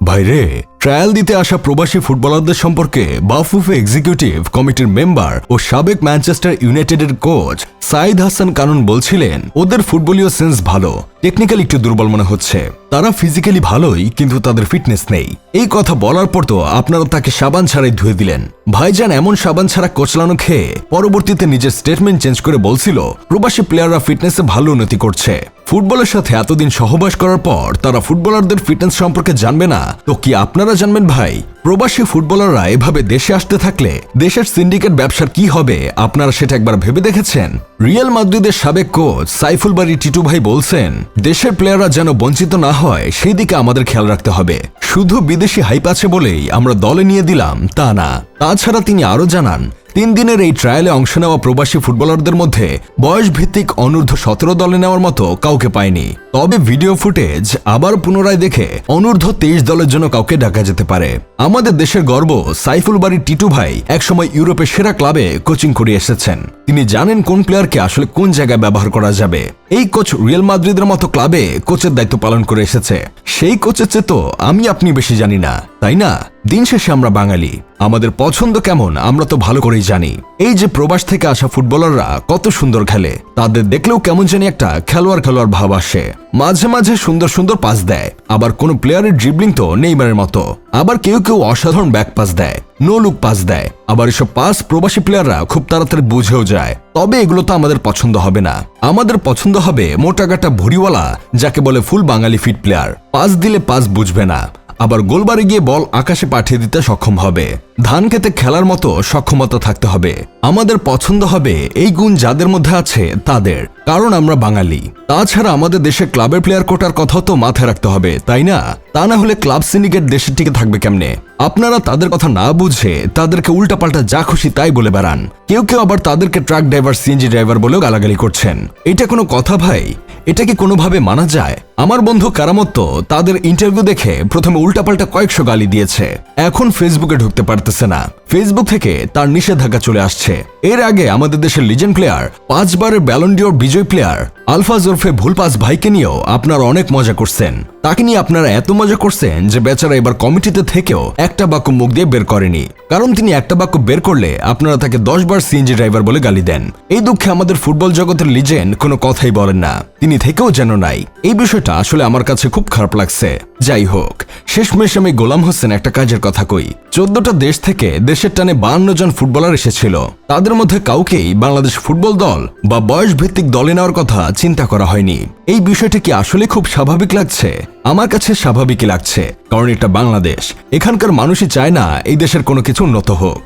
ভাইরে ট্রায়াল দিতে আসা প্রবাসী ফুটবলারদের সম্পর্কে বাফুফে এক্সিকিউটিভ কমিটির মেম্বার ও সাবেক ম্যানচেস্টার ইউনাইটেডের কোচ সাইদ হাসান কানুন বলছিলেন, ওদের ফুটবলীয় সেন্স ভালো টেকনিক্যাল একটু দুর্বল মনে হচ্ছে। তারা ফিজিক্যালি ভালোই, কিন্তু তাদের ফিটনেস নেই। এই কথা বলার পর তো আপনারা তাকে সাবান ছাড়াই ধুয়ে দিলেন। ভাইজান এমন সাবান ছাড়া কোচলানো খেয়ে পরবর্তীতে নিজের স্টেটমেন্ট চেঞ্জ করে বলছিল, প্রবাসী প্লেয়াররা ফিটনেসে ভালো উন্নতি করছে। ফুটবলের সাথে এতদিন সহবাস করার পর তারা ফুটবলারদের ফিটনেস সম্পর্কে জানবে না। তো কি আপনারা জানবেন ভাই? প্রবাসী ফুটবলাররা এভাবে দেশে আসতে থাকলে দেশের সিন্ডিকেট ব্যবসার কি হবে, আপনারা সেটা একবার ভেবে দেখেছেন? রিয়াল মাদ্রিদের সাবেক কোচ সাইফুল বাড়ি টিটু ভাই বলছেন, দেশের প্লেয়াররা যেন বঞ্চিত না হয়, সেই দিকে আমাদের খেয়াল রাখতে হবে। শুধু বিদেশি হাইপ আছে বলেই আমরা দলে নিয়ে দিলাম, তা না। তাছাড়া তিনি আরও জানান তিন দিনের এই ট্রায়ালে অংশ নেওয়া প্রবাসী ফুটবলারদের মধ্যে বয়স ভিত্তিক অনূর্ধ্ব সতেরো দলে নেওয়ার মতো কাউকে পায়নি। তবে ভিডিও ফুটেজ আবার পুনরায় দেখে অনূর্ধ্ব তেইশ দলের জন্য কাউকে ডাকা যেতে পারে। আমাদের দেশের গর্ব, সাইফুল বাড়ির টিটু ভাই একসময় ইউরোপের সেরা ক্লাবে কোচিং করে এসেছেন। তিনি জানেন কোন প্লেয়ারকে আসলে কোন জায়গায় ব্যবহার করা যাবে। এই কোচ রিয়েল মাদ্রিদের মতো ক্লাবে কোচের দায়িত্ব পালন করে এসেছে। সেই কোচের চেয়ে তো আমি আপনি বেশি জানি না। তাই না? দিন শেষে আমরা বাঙালি। আমাদের পছন্দ কেমন, আমরা তো ভালো করেই জানি। এই যে প্রবাস থেকে আসা ফুটবলাররা কত সুন্দর খেলে, তাদের দেখলেও কেমন জানি একটা খেলোয়াড় খেলোয়াড় ভাব আসে। মাঝে মাঝে সুন্দর সুন্দর পাস দেয়, আবার কোন প্লেয়ারের ড্রিবলিং তো নেইমারের মতো। আবার কেউ কেউ অসাধারণ ব্যাক পাস দেয় নো লুক পাস দেয়। আবার এসব পাস প্রবাসী প্লেয়াররা খুব তাড়াতাড়ি বুঝেও যায়। তবে এগুলো তো আমাদের পছন্দ হবে না। আমাদের পছন্দ হবে মোটাগাটা ভুড়িওয়ালা, যাকে বলে full Bangali fit player pass দিলে পাস বুঝবে না। আবার গোলবারে গিয়ে বল আকাশে পাঠিয়ে দিতে সক্ষম হবে। ধান খেতে খেলার মতো সক্ষমতা থাকতে হবে। আমাদের পছন্দ হবে এই গুণ যাদের মধ্যে আছে তাদের। কারণ আমরা বাঙালি। তাছাড়া আমাদের দেশে ক্লাবের প্লেয়ার কোটার কথাও তো মাথায় রাখতে হবে, তাই না? তা না হলে ক্লাব সিন্ডিকেট দেশের টিকে থাকবে কেমনে? আপনারা তাদের কথা না বুঝে তাদেরকে উল্টাপাল্টা যা খুশি তাই বলে বেড়ান। কেউ কেউ আবার তাদেরকে ট্রাক ড্রাইভার, সিএনজি ড্রাইভার বলেও গালাগালি করছেন। এটা কোনো কথা ভাই? এটা কি কোনোভাবে মানা যায়? আমার বন্ধু কারামত্ত তাদের ইন্টারভিউ দেখে প্রথমে উল্টাপাল্টা কয়েকশো গালি দিয়েছে। এখন ফেসবুকে ঢুকতে পারতেছে না। ফেসবুক থেকে তার নিষেধাজ্ঞা চলে আসছে। এর আগে আমাদের দেশের লিজেন্ড প্লেয়ার পাঁচবারের ব্যালন্ডিওর বিজয় প্লেয়ার আলফা জোরফে ভুলপাস ভাইকে নিয়েও আপনারা অনেক মজা করছেন। তাকে নিয়ে আপনারা এত মজা করছেন যে বেচারা এবার কমিটিতে থেকেও একটা বাক্য মুখ দিয়ে বের করেনি। কারণ তিনি একটা বাক্য বের করলে আপনারা তাকে দশ বার সিএনজি ড্রাইভার বলে গালি দেন। এই দুঃখে আমাদের ফুটবল জগতের লিজেন্ড কোনো কথাই বলেন না। তিনি থেকেও যেন নাই। এই বিষয়টা আসলে আমার কাছে খুব খারাপ লাগছে। যাই হোক, শেষমেশ আমি গোলাম হোসেন একটা কাজের কথা কই। চোদ্দটা দেশ থেকে দেশের টানে বান্ন জন ফুটবলার এসেছিল। তাদের মধ্যে কাউকেই বাংলাদেশ ফুটবল দল বা বয়স ভিত্তিক দলে নেওয়ার কথা চিন্তা করা হয়নি। এই বিষয়টা কি আসলে খুব স্বাভাবিক লাগছে? আমার কাছে স্বাভাবিকই লাগছে, কারণ এটা বাংলাদেশ। এখানকার মানুষই চায় না এই দেশের কোনো কিছু উন্নত হোক।